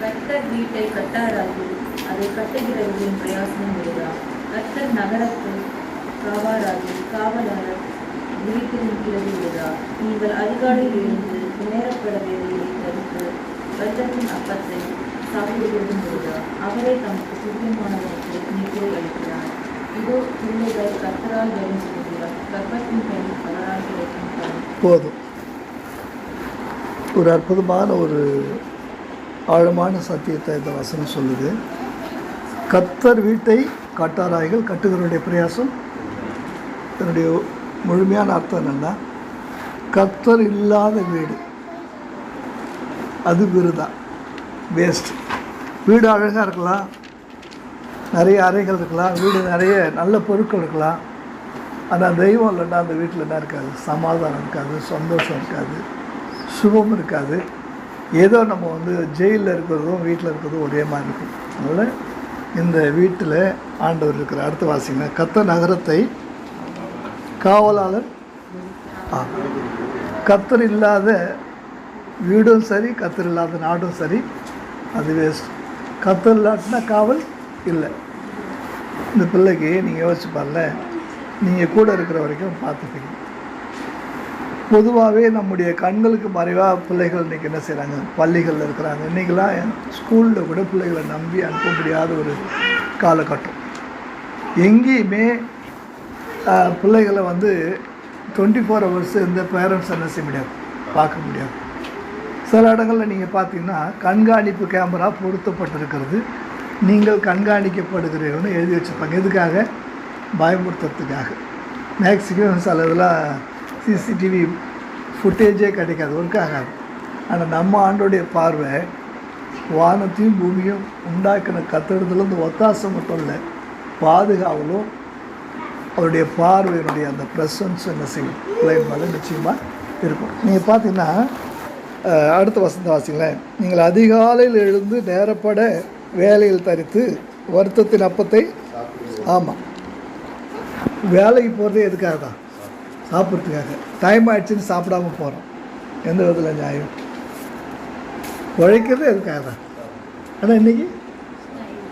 கர்த்தர் வீட்டை கட்டாராகி அதை கட்டுகிறவர்களின் பிரயாசனம் விடுதா கர்த்தர் நகரத்தை காவாராகி காவலாளர் நிற்கிறது விடுதா நீங்கள் அதிகாலையில் எழுந்து நேரப்பட வேலையை தடுத்து வருடத்தின் அப்பத்தை சாப்பிடுகிறதும் விடுதா அவரே தமக்கு சுத்தமானவருக்கு நீரை அளிக்கிறார். இதோ பிள்ளைகள் கர்த்தரால் வேலை செய்கிறார் கர்ப்பத்தின் பெண் அவரால் கிடைக்கும் போதும். ஒரு அற்புதமான ஒரு ஆழமான சத்தியத்தை இந்த வசனம் சொல்லுது. கத்தர் வீட்டை கட்டாராய்கள் கட்டுகிறவருடைய பிரயாசம். இதனுடைய முழுமையான அர்த்தம் என்னென்னா கத்தர் இல்லாத வீடு. அது விருதா? வேஸ்ட் வீடு அழகாக இருக்கலாம். நிறைய அறைகள் இருக்கலாம். வீடு நிறைய நல்ல பொருட்கள் இருக்கலாம். ஆனால் தெய்வம் இல்லைன்னா அந்த வீட்டில் என்ன இருக்காது? சமாதானம் இருக்காது சந்தோஷம் இருக்காது சுபம் இருக்காது. ஏதோ நம்ம வந்து ஜெயிலில் இருக்கிறதும் வீட்டில் இருக்கிறதும் ஒரே மாதிரி இருக்கும். அதனால் இந்த வீட்டில் ஆண்டவர் இருக்கிற அடுத்த வாசிங்க. கத்த நகரத்தை காவலாளர் ஆ. கத்தர் இல்லாத வீடும் சரி கத்தர் இல்லாத நாடும் சரி அது வேஸ்ட் கத்தர் இல்லாட்டினா காவல் இல்லை. இந்த பிள்ளைக்கு நீங்கள் யோசிச்சு பாருல நீங்கள் கூட இருக்கிற வரைக்கும் பார்த்துப்பீங்க. பொதுவாகவே நம்முடைய கண்களுக்கு மறைவாக பிள்ளைகள் இன்றைக்கி என்ன செய்கிறாங்க பள்ளிகளில் இருக்கிறாங்க. இன்றைக்கெல்லாம் ஸ்கூலில் கூட பிள்ளைகளை நம்பி அனுப்ப முடியாத ஒரு காலகட்டம். எங்கேயுமே பிள்ளைகளை வந்து டுவெண்ட்டி ஃபோர் ஹவர்ஸ் இந்த பேரண்ட்ஸ் என்ன செய்ய முடியாது. பார்க்க முடியாது. சில இடங்களில் நீங்கள் பார்த்தீங்கன்னா கண்காணிப்பு கேமரா பொருத்தப்பட்டிருக்கிறது. நீங்கள் கண்காணிக்கப்படுகிறீர்கள்னு எழுதி வச்சுருப்பாங்க. எதுக்காக? பயமுறுத்துறதுக்காக. மேக்ஸிமம் சில இதெல்லாம் சிசிடிவி ஃபுட்டேஜே கிடைக்காது ஒர்க் ஆகாது. ஆனால் நம்ம ஆண்டோடைய பார்வை வானத்தையும் பூமியும் உண்டாக்கின கத்திடத்துலேருந்து ஒத்தாசம் மட்டும் இல்லை பாதுகாவலும் அவருடைய பார்வையினுடைய அந்த ப்ரெசன்ஸ் என்ன செய்யும்? பிள்ளைங்க மேலே நிச்சயமாக இருக்கும். நீங்கள் பார்த்தீங்கன்னா அடுத்த வசந்த வாசிங்களேன். நீங்கள் அதிகாலையில் எழுந்து நேரப்பட வேலையில் தரித்து வருத்தத்தின் அப்பத்தை ஆமாம் வேலைக்கு போகிறதே எதுக்காக தான் சாப்பிட்றதுக்காக. டைம் ஆயிடுச்சுன்னு சாப்பிடாம போகிறோம் எந்த விதத்தில் நியாயம்? உழைக்கிறது எதுக்காக? தான் ஆனால் இன்றைக்கி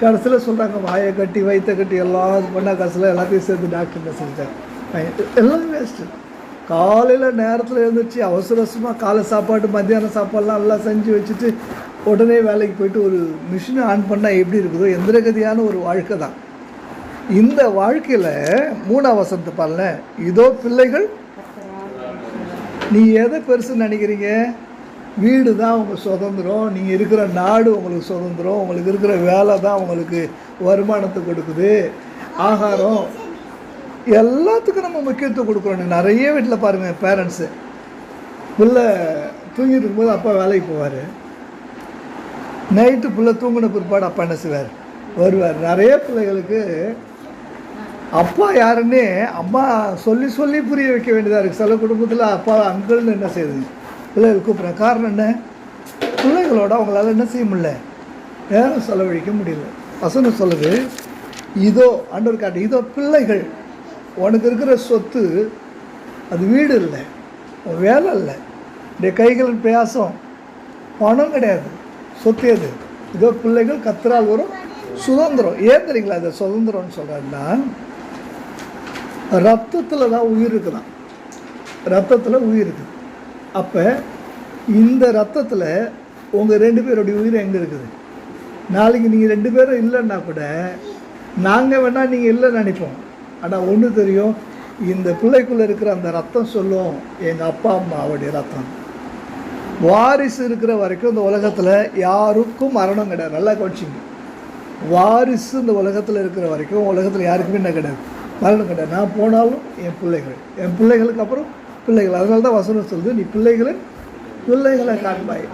கடைசியில் சொல்கிறாங்க வாயை கட்டி வயிற்ற கட்டி எல்லாம் இது பண்ணால் கடைசியில் எல்லாத்தையும் சேர்த்து டாக்டர் செஞ்சாங்க எல்லாம் வேஸ்ட்டு காலையில் நேரத்தில் எழுந்துச்சு அவசர அவசரமாக காலை சாப்பாடு மத்தியானம் சாப்பாடுலாம் எல்லாம் செஞ்சு வச்சுட்டு உடனே வேலைக்கு போயிட்டு ஒரு மிஷினை ஆன் பண்ணால் எப்படி இருக்குதோ எந்திரகதியான ஒரு வாழ்க்கை தான். இந்த வாழ்க்கையில் மூணாம் வசனத்தை பாருங்க இதோ பிள்ளைகள். நீ எதை பெருசுன்னு நினைக்கிறீங்க? வீடு தான் உங்கள் சுதந்திரம். நீங்கள் இருக்கிற நாடு உங்களுக்கு சுதந்திரம். உங்களுக்கு இருக்கிற வேலை தான் உங்களுக்கு வருமானத்தை கொடுக்குது. ஆகாரம். எல்லாத்துக்கும் நம்ம முக்கியத்துவம் கொடுக்குறோம். நிறைய வீட்டில் பாருங்கள் பேரண்ட்ஸு பிள்ளை தூங்கிட்டு இருக்கும்போது அப்பா வேலைக்கு போவார். நைட்டு பிள்ளை தூங்கின பிற்பாடு அப்பா என்ன செய்வார்? வருவார். நிறைய பிள்ளைகளுக்கு அப்பா யாருன்னே அம்மா சொல்லி சொல்லி புரிய வைக்க வேண்டியதாக இருக்குது சில குடும்பத்தில் அப்பா அங்கிள்னு என்ன செய்யுது? பிள்ளைகள் கூப்பிட்றேன் காரணம் என்ன? பிள்ளைகளோட அவங்களால என்ன செய்ய முடியல? நேரம் செலவழிக்க முடியல. வசனம் சொல்லுது இதோ ஆண்டவர் காட்டு இதோ பிள்ளைகள். உனக்கு இருக்கிற சொத்து அது வீடு இல்லை. வேலை இல்லை. இந்த கைகள் பிரயாசம் பணம் கிடையாது. சொத்து எது? இதோ பிள்ளைகள் கத்திரால் வரும். சுதந்திரம். ஏன் தெரியுங்களா இந்த சுதந்திரம்னு சொல்கிறேன்னா ரத்தத்தில் தான் உயிர் இருக்குதான். ரத்தத்தில் உயிர் இருக்குது அப்போ இந்த ரத்தத்தில் உங்கள் ரெண்டு பேருடைய உயிர் எங்கே இருக்குது? நாளைக்கு நீங்கள் ரெண்டு பேரும் இல்லைன்னா கூட நாங்கள் வேணால் நீங்கள் இல்லைன்னு நினைப்போம். ஆனால் ஒன்று தெரியும் இந்த பிள்ளைக்குள்ளே இருக்கிற அந்த ரத்தம் சொல்லும் எங்கள் அப்பா அம்மாவுடைய ரத்தம். வாரிசு இருக்கிற வரைக்கும் இந்த உலகத்தில் யாருக்கும் மரணம் கிடையாது. நல்லா கவனிச்சிங்க. வாரிசு இந்த உலகத்தில் இருக்கிற வரைக்கும் உலகத்தில் யாருக்குமே என்ன கிடையாது. மரணம் கிடையாது. நான் போனாலும் என் பிள்ளைகள். என் பிள்ளைகளுக்கு அப்புறம் பிள்ளைகள். அதனால தான் வசனம் சொல்லுது நீ பிள்ளைகளை பிள்ளைகளை காண்பாய்.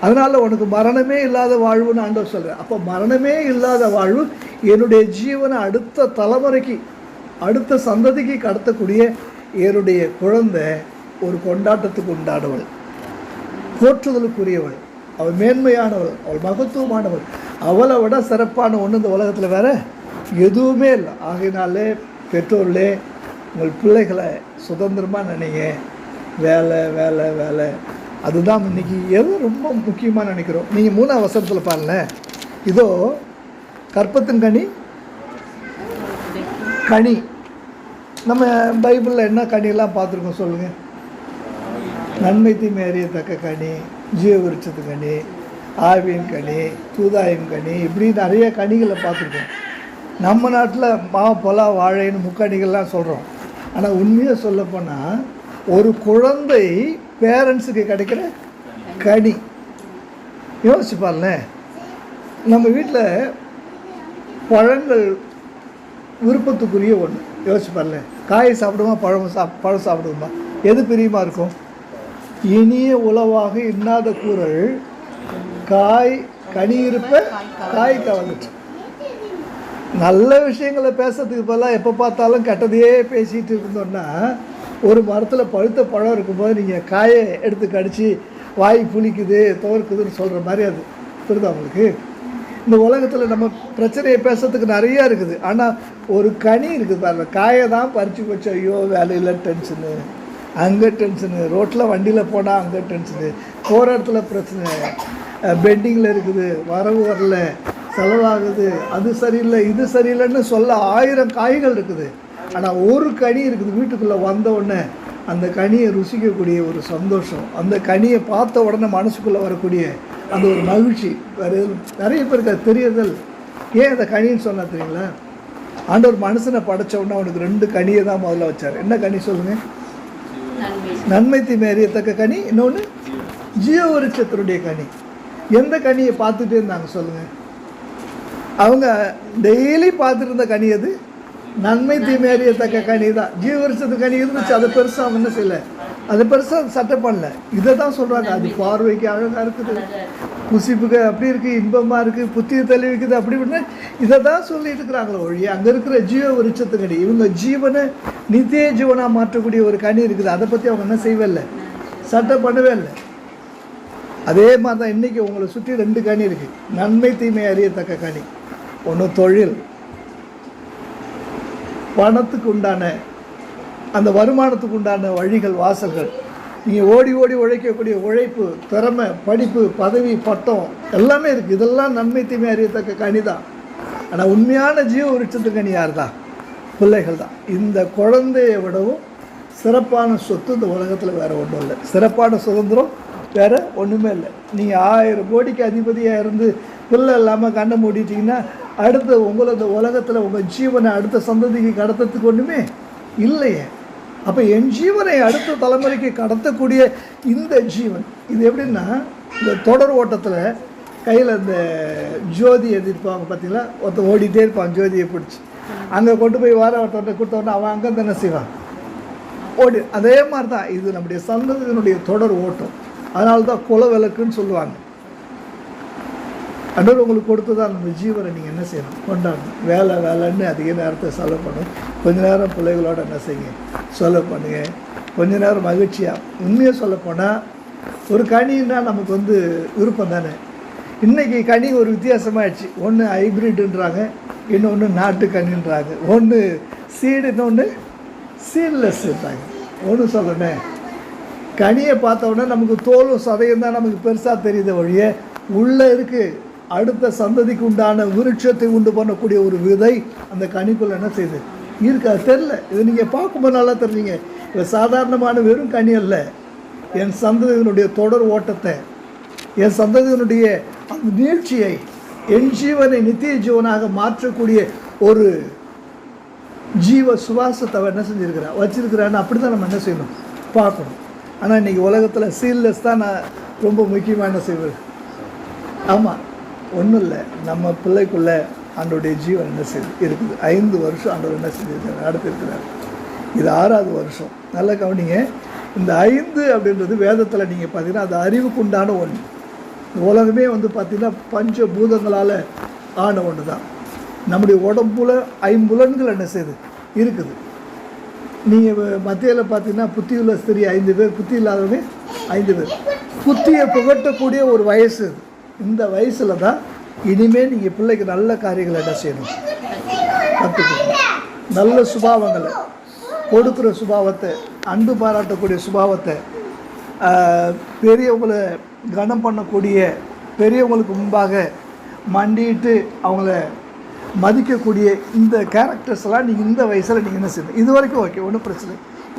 அதனால் உனக்கு மரணமே இல்லாத வாழ்வுன்னு ஆண்டவர் சொல்கிறேன் அப்போ மரணமே இல்லாத வாழ்வு என்னுடைய ஜீவனை அடுத்த தலைமுறைக்கு அடுத்த சந்ததிக்கு கடத்தக்கூடிய என்னுடைய குழந்தை ஒரு கொண்டாட்டத்துக்கு உண்டானவள். போற்றுதலுக்குரியவள். அவள் மேன்மையானவள் அவள் மகத்துவமானவள் அவளை விட சிறப்பான ஒன்று இந்த உலகத்தில் வேற எதுவுமே இல்லை. ஆகையினாலே பெற்றோர்களே உங்கள் பிள்ளைகளை சுதந்திரமாக நினைங்க. வேலை வேலை வேலை. அதுதான் இன்னைக்கு எது ரொம்ப முக்கியமாக நினைக்கிறோம். நீங்கள் மூணாவது வசனத்தில் பாருங்களேன். இதோ கற்பத்தின் கனி கனி. நம்ம பைபிளில் என்ன கனியெல்லாம் பார்த்துருக்கோம் சொல்லுங்கள் நன்மை தீமை அறியத்தக்க கனி. ஜீவ விருட்சத்து கனி ஆவியின் கனி தூதாயம் கனி இப்படி நிறைய கனிகளை பார்த்துருக்கோம். நம்ம நாட்டில் மா பொலா வாழைன்னு முக்கணிகள்லாம் சொல்கிறோம் ஆனால் உண்மையாக சொல்லப்போனால் ஒரு குழந்தை பேரண்ட்ஸுக்கு கிடைக்கிற கனி. யோசிச்சு பாருங்களேன். நம்ம வீட்டில் பழங்கள் விருப்பத்துக்குரிய ஒன்று யோசிச்சு பாருங்களேன். காய் சாப்பிடுமா பழம் சாப் பழம் சாப்பிடுமா எது பிரியமாக இருக்கும்? இனிய உளவாக இன்னாத கூறல் காய் கனி இருப்ப காய் கவர்ந்துட்டு நல்ல விஷயங்களை பேசுறதுக்கு பதிலாக எப்போ பார்த்தாலும் கெட்டதையே பேசிகிட்டு இருந்தோன்னா ஒரு மரத்தில் பழுத்த பழம் இருக்கும்போது நீங்கள் காயை எடுத்து கடிச்சு வாய் புளிக்குது துவர்க்குதுன்னு சொல்கிற மாதிரி அது. புரிதா உங்களுக்கு? இந்த உலகத்தில் நம்ம பிரச்சனையை பேசுறதுக்கு நிறையா இருக்குது. ஆனால் ஒரு கனி இருக்குது பாருங்கள் காயை தான் பறித்து வச்சு ஐயோ வேலையில் டென்ஷனு அங்கே டென்ஷனு ரோட்டில் வண்டியில் போனால் அங்கே டென்ஷனு போகிற இடத்துல பிரச்சனை. பெண்டிங்கில் இருக்குது. வரவு வரல. செலவாகுது. அது சரியில்லை இது சரியில்லைன்னு சொல்ல ஆயிரம் காய்கள் இருக்குது. ஆனால் ஒரு கனி இருக்குது. வீட்டுக்குள்ளே வந்த உடனே அந்த கனியை ருசிக்கக்கூடிய ஒரு சந்தோஷம். அந்த கனியை பார்த்த உடனே மனசுக்குள்ளே வரக்கூடிய அந்த ஒரு மகிழ்ச்சி. வேறு நிறைய பேருக்கு அது தெரியுதல். ஏன் அந்த கனின்னு சொன்னால் தெரியுங்களா? ஆண்டவர் மனுஷனை படைச்ச உடனே அவனுக்கு ரெண்டு கனியை தான் முதல்ல வச்சார். என்ன கனி சொல்லுங்கள் நன்மை. தீமை அறியத்தக்க கனி. இன்னொன்று ஜீவ விருட்சத்தினுடைய கனி. எந்த கனியை பார்த்துட்டே இருந்தாங்க சொல்லுங்கள் அவங்க டெய்லி பார்த்துட்டு இருந்த கனி அது நன்மை தீமை அறியத்தக்க கனி தான் ஜீவ விருட்சத்து கனி இருந்துச்சு அதை பெருசாக என்ன செய்யல. அது பெருசாக சட்டம் பண்ணல. இதை தான் சொல்கிறாங்க அது பார்வைக்கு அழகாக இருக்குது புசிப்புக்கு அப்படி இருக்குது இன்பமாக இருக்குது புத்திய தெளிவிக்குது அப்படி இப்படின்னு இதை தான் சொல்லிட்டு இருக்கிறாங்களோ ஒழிய அங்கே இருக்கிற ஜீவ விருட்சத்து கனி இவங்க ஜீவனை நித்திய ஜீவனாக மாற்றக்கூடிய ஒரு கனி இருக்குது. அதை பற்றி அவங்க என்ன செய்வே இல்லை சட்டம் பண்ணவே இல்லை. அதே மாதிரி தான் இன்றைக்கி உங்களை சுற்றி ரெண்டு கனி இருக்குது நன்மை தீமை அறியத்தக்க கனி. ஒன்று தொழில். பணத்துக்கு உண்டான அந்த வருமானத்துக்கு உண்டான வழிகள் வாசல்கள். நீங்கள் ஓடி ஓடி உழைக்கக்கூடிய உழைப்பு திறமை படிப்பு பதவி பட்டம் எல்லாமே இருக்குது இதெல்லாம் நன்மை தீமை அறியத்தக்க கனி தான் ஆனால் உண்மையான ஜீவ விருட்சத்து கனி யார் தான் பிள்ளைகள் தான். இந்த குழந்தையை விடவும் சிறப்பான சொத்து இந்த உலகத்தில் வேறு ஒன்றும் இல்லை. சிறப்பான சுதந்திரம் வேறு ஒன்றுமே இல்லை. நீங்கள் ஆயிரம் கோடிக்கு அதிபதியாக இருந்து பிள்ளை இல்லாமல் கண்ணை மூடிட்டீங்கன்னா அடுத்த உங்களை இந்த உலகத்தில் உங்கள் ஜீவனை அடுத்த சந்ததிக்கு கடத்துறதுக்கு ஒன்றுமே இல்லையே. அப்போ என் ஜீவனை அடுத்த தலைமுறைக்கு கடத்தக்கூடிய இந்த ஜீவன் இது எப்படின்னா இந்த தொடர் ஓட்டத்தில் கையில் இந்த ஜோதி எழுதிருப்பாங்க பார்த்தீங்களா ஒருத்தன் ஓடிட்டே இருப்பான் ஜோதியை பிடிச்சி. அங்கே கொண்டு போய் வர ஒருத்தவன்ட்ட கொடுத்தவொடனே அவன் அங்கே தானே செய்வான் ஓடி அதே மாதிரி தான் இது நம்முடைய சந்ததியினுடைய தொடர் ஓட்டம். அதனால தான் குல விளக்குன்னு சொல்லுவாங்க. அன்றவர் உங்களுக்கு கொடுத்ததான் நம்ம ஜீவனை நீங்கள் என்ன செய்யணும்? கொண்டாடணும். வேலை வேலைன்னு அதிக நேரத்தை செலவு பண்ணணும் கொஞ்ச நேரம் பிள்ளைகளோட என்ன செய்யுங்க? செலவு பண்ணுங்க. கொஞ்ச நேரம் மகிழ்ச்சியாக உண்மையாக சொல்லப்போனால் ஒரு கனின்னா நமக்கு வந்து விருப்பம் தானே? இன்றைக்கி கனி ஒரு வித்தியாசமாகிடுச்சு ஒன்று ஹைப்ரிட்டுன்றாங்க இன்னொன்று நாட்டு கனின்றாங்க. ஒன்று சீடு இன்னொன்று சீட்லெஸ்ன்றாங்க ஒன்று சொல்லணே கனியை பார்த்த உடனே நமக்கு தோலும் சதையும் தான் நமக்கு பெருசாக தெரியுது ஒழிய உள்ளே இருக்குது அடுத்த சந்ததிக்கு உண்டான விருட்சத்தை உண்டு பண்ணக்கூடிய ஒரு விதை அந்த கனிக்குள்ள என்ன செய்யுது இருக்கா தெரில இது நீங்கள் பார்க்கும்போது நல்லா தெரிஞ்சீங்க. இது சாதாரணமான வெறும் கனி அல்ல. என் சந்ததியினுடைய தொடர் ஓட்டத்தை என் சந்ததியினுடைய அந்த நீழ்ச்சியை என் ஜீவனை நித்திய ஜீவனாக மாற்றக்கூடிய ஒரு ஜீவ சுவாசத்தை அவன் என்ன செஞ்சுருக்கிறா வச்சுருக்கிறான்னு அப்படி தான் நம்ம என்ன செய்யணும்? பார்க்கணும். ஆனால் இன்றைக்கி உலகத்தில் சீல்லெஸ் தான் நான் ரொம்ப முக்கியமாக என்ன செய்வது? ஆமாம் ஒன்றும் இல்லை நம்ம பிள்ளைக்குள்ளே ஆண்டோடைய ஜீவன் என்ன செய்து இருக்குது. ஐந்து வருஷம் ஆண்டவர் என்ன செஞ்சிருக்காரு நடத்திருக்கிறார் இது ஆறாவது வருஷம். நல்லா கவனிங்க. இந்த ஐந்து அப்படின்றது வேதத்தில் நீங்கள் பார்த்தீங்கன்னா அது அறிவுக்கு உண்டான ஒன்று. இந்த உலகமே வந்து பார்த்திங்கன்னா பஞ்ச பூதங்களால் ஆன ஒன்று தான் நம்முடைய உடம்புல ஐம்புலன்கள் என்ன செய்யுது இருக்குது. நீங்கள் மத்தியில் பார்த்தீங்கன்னா புத்தியுள்ள ஸ்திரீ ஐந்து பேர் புத்தி இல்லாதவங்க ஐந்து பேர். புத்தியை புகட்டக்கூடிய ஒரு வயசு இந்த வயசில் தான் இனிமேல் நீங்கள் பிள்ளைக்கு நல்ல காரியங்களை என்ன செய்யணும்? கற்றுக்கணும் நல்ல சுபாவங்களை கொடுக்குற சுபாவத்தை அன்பு பாராட்டக்கூடிய சுபாவத்தை பெரியவங்களை கனம் பண்ணக்கூடிய பெரியவங்களுக்கு முன்பாக மண்டிட்டு அவங்கள மதிக்கக்கூடிய இந்த கேரக்டர்ஸ் எல்லாம் நீங்கள் இந்த வயசில் நீங்கள் என்ன செய்யணும்? இது வரைக்கும் ஓகே ஒன்றும் பிரச்சனை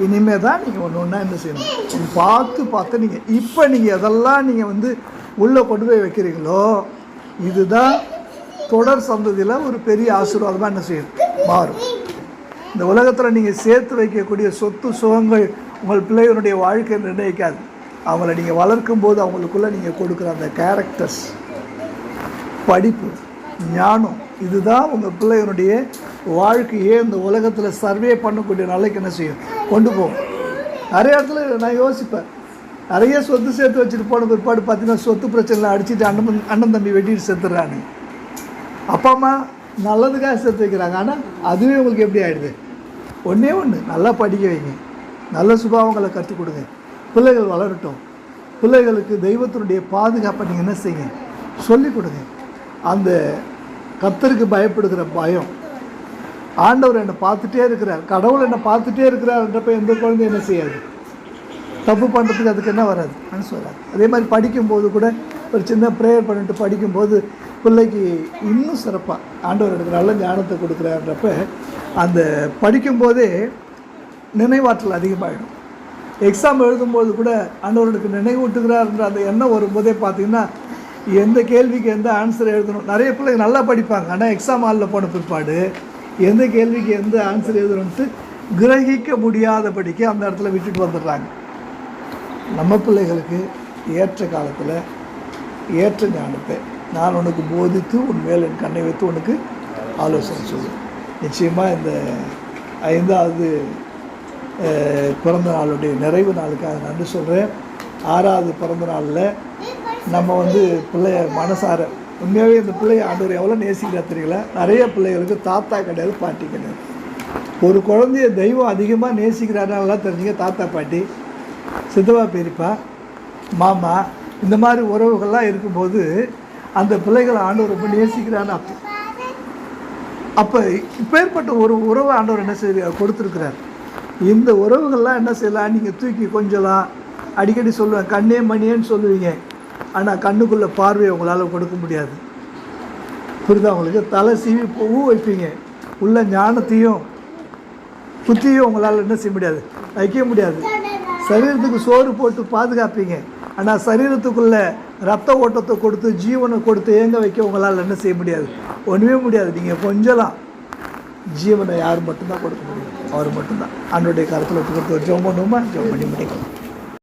இனிமேல் தான் நீங்கள் ஒன்று ஒன்றா என்ன செய்யணும்? பார்த்து பார்த்து நீங்கள் இப்போ நீங்கள் அதெல்லாம் நீங்கள் வந்து உள்ளே கொண்டு போய் வைக்கிறீங்களோ இதுதான் தொடர் சந்ததியில் ஒரு பெரிய ஆசீர்வாதமாக என்ன செய்யும்? மாறும். இந்த உலகத்தில் நீங்கள் சேர்த்து வைக்கக்கூடிய சொத்து சுகங்கள் உங்கள் பிள்ளைகளுடைய வாழ்க்கையை நிர்ணயிக்காது. அவங்கள நீங்கள் வளர்க்கும் போது அவங்களுக்குள்ளே நீங்கள் கொடுக்குற அந்த கேரக்டர்ஸ் படிப்பு ஞானம் இதுதான் உங்கள் பிள்ளைகளுடைய வாழ்க்கையே. இந்த உலகத்தில் சர்வே பண்ணக்கூடிய நாளைக்கு என்ன செய்யும்? கொண்டு போகும். நிறைய இடத்துல நான் யோசிப்பேன். நிறைய சொத்து சேர்த்து வச்சுட்டு போன பிற்பாடு பார்த்தீங்கன்னா சொத்து பிரச்சனை அடிச்சுட்டு அண்ணன் அண்ணன் தம்பி வெட்டிட்டு செத்துடுறாங்க அப்பா அம்மா நல்லதுக்காக சேர்த்து வைக்கிறாங்க. ஆனால் அதுவே உங்களுக்கு எப்படி ஆகிடுது ஒன்றே ஒன்று நல்லா படிக்க வைங்க. நல்ல சுபாவங்களை கற்றுக் கொடுங்க. பிள்ளைகள் வளரட்டும். பிள்ளைகளுக்கு தெய்வத்தினுடைய பாதுகாப்பை நீங்கள் என்ன செய்யுங்க? சொல்லிக் கொடுங்க. அந்த கத்தருக்கு பயப்படுகிற பயம். ஆண்டவர் என்னை பார்த்துட்டே இருக்கிறார். கடவுள் என்னை பார்த்துட்டே இருக்கிறார்ன்றப்ப எந்த குழந்தையும் என்ன செய்யாது? தப்பு பண்ணுறதுக்கு அதுக்கு என்ன வராது? மனசு வராது. அதே மாதிரி படிக்கும்போது கூட ஒரு சின்ன ப்ரேயர் பண்ணிட்டு படிக்கும்போது பிள்ளைக்கு இன்னும் சிறப்பாக ஆண்டவர் எனக்கு நல்ல ஞானத்தை கொடுக்குறாருன்றப்ப அந்த படிக்கும்போதே நினைவாற்றல் அதிகமாகிடும் எக்ஸாம் எழுதும்போது கூட ஆண்டவர்களுக்கு நினைவூட்டுகிறாருன்ற அந்த எண்ணம் வரும்போதே பார்த்தீங்கன்னா எந்த கேள்விக்கு எந்த ஆன்சர் எழுதணும்? நிறைய பிள்ளைங்க நல்லா படிப்பாங்க. ஆனால் எக்ஸாம் ஹாலில் போன பிற்பாடு எந்த கேள்விக்கு எந்த ஆன்சர் எழுதணும்ட்டு கிரகிக்க முடியாதபடிக்கு அந்த இடத்துல விட்டுட்டு வந்துடுறாங்க. நம்ம பிள்ளைகளுக்கு ஏற்ற காலத்தில் ஏற்ற ஞானத்தை நான் உனக்கு போதித்து உன் மேல் என் கண்ணை வைத்து உனக்கு ஆலோசனை சொல்லுவேன் நிச்சயமாக இந்த ஐந்தாவது பிறந்த நாளுடைய நிறைவு நாளுக்காக நன்றி சொல்கிறேன் ஆறாவது பிறந்த நாளில் நம்ம வந்து பிள்ளைய மனசார உண்மையாகவே இந்த பிள்ளைய ஆண்டவர் எவ்வளோ நேசிக்கிறா தெரியல நிறைய பிள்ளைகளுக்கு தாத்தா கிடையாது பாட்டி கிடையாது. ஒரு குழந்தைய தெய்வம் அதிகமாக நேசிக்கிறாரெல்லாம் தெரிஞ்சுங்க தாத்தா பாட்டி சித்தவா பெரியப்பா மாமா இந்த மாதிரி உறவுகள்லாம் இருக்கும்போது அந்த பிள்ளைகளை ஆண்டவர் ரொம்ப நேசிக்கிறான்னு அப்போ அப்போ இப்பேற்பட்ட ஒரு உறவை ஆண்டவர் என்ன செய்ய கொடுத்துருக்கிறார். இந்த உறவுகள்லாம் என்ன செய்யலாம்? நீங்கள் தூக்கி கொஞ்சலாம் அடிக்கடி சொல்லுவேன் கண்ணே மணியேன்னு சொல்லுவீங்க. ஆனால் கண்ணுக்குள்ளே பார்வையை உங்களால் கொடுக்க முடியாது. புரியுதா உங்களுக்கு? தலை சீவி பூ வைப்பீங்க. உள்ள ஞானத்தையும் புத்தியும் உங்களால் என்ன செய்ய முடியாது? வைக்க முடியாது. சரீரத்துக்கு சோறு போட்டு பாதுகாப்பீங்க. ஆனால் சரீரத்துக்குள்ள ரத்த ஓட்டத்தை கொடுத்து ஜீவனை கொடுத்து ஏங்க வைக்க உங்களால் என்ன செய்ய முடியாது? ஒன்றுமே முடியாது. நீங்கள் கொஞ்சலாம் ஜீவனை யார் மட்டும்தான் கொடுக்க முடியும்? அவர் மட்டும்தான். அன்றைய காலத்தில் கொடுத்து ஜெபம் பண்ணுவோமா ஜெபம் பண்ணி முடிக்கும்